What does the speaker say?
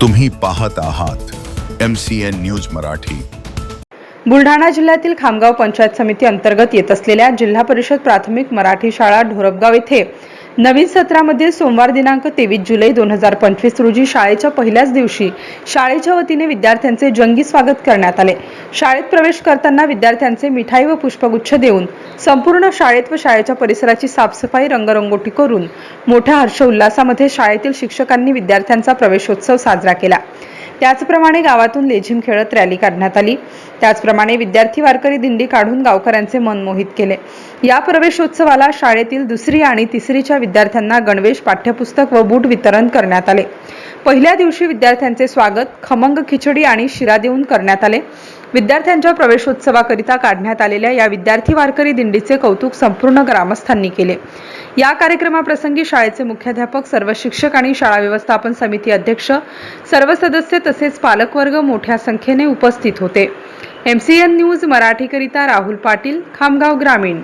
तुम्ही पाहत आहात M C N news Marathi. Buldhana जिल्ह्यातील खामगाव पंचायत समिती अंतर्गत येत असलेल्या जिल्हा परिषद प्राथमिक मराठी शाळा ढोरपगाव येथे नवीन सत्रामध्ये सोमवार दिनांक तेवीस जुलै दोन हजार पंचवीस रोजी शाळेच्या पहिल्याच दिवशी शाळेच्या वतीने विद्यार्थ्यांचे जंगी स्वागत करण्यात आले. शाळेत प्रवेश करताना विद्यार्थ्यांचे मिठाई व पुष्पगुच्छ देऊन संपूर्ण शाळेत व शाळेच्या परिसराची साफसफाई रंगरंगोटी करून मोठ्या हर्षोल्लासामध्ये शाळेतील शिक्षकांनी विद्यार्थ्यांचा प्रवेशोत्सव साजरा केला. त्याचप्रमाणे गावातून लेझिम खेळत रॅली काढण्यात आली. त्याचप्रमाणे विद्यार्थी वारकरी दिंडी काढून गावकऱ्यांचे मन मोहित केले. या प्रवेशोत्सवाला शाळेतील दुसरी आणि तिसरीच्या विद्यार्थ्यांना गणवेश पाठ्यपुस्तक व बूट वितरण करण्यात आले. पहिल्या दिवशी विद्यार्थ्यांचे स्वागत खमंग खिचडी आणि शिरा देऊन करण्यात आले. विद्यार्थ्यांच्या प्रवेशोत्सवाकरिता काढण्यात आलेल्या या विद्यार्थी वारकरी दिंडीचे कौतुक संपूर्ण ग्रामस्थांनी केले. या कार्यक्रमाप्रसंगी शाळेचे मुख्याध्यापक सर्व शिक्षक आणि शाळा व्यवस्थापन समिती अध्यक्ष सर्व सदस्य तसेच पालकवर्ग मोठ्या संख्येने उपस्थित होते. एमसीएन न्यूज मराठीकरिता राहुल पाटील खामगाव ग्रामीण.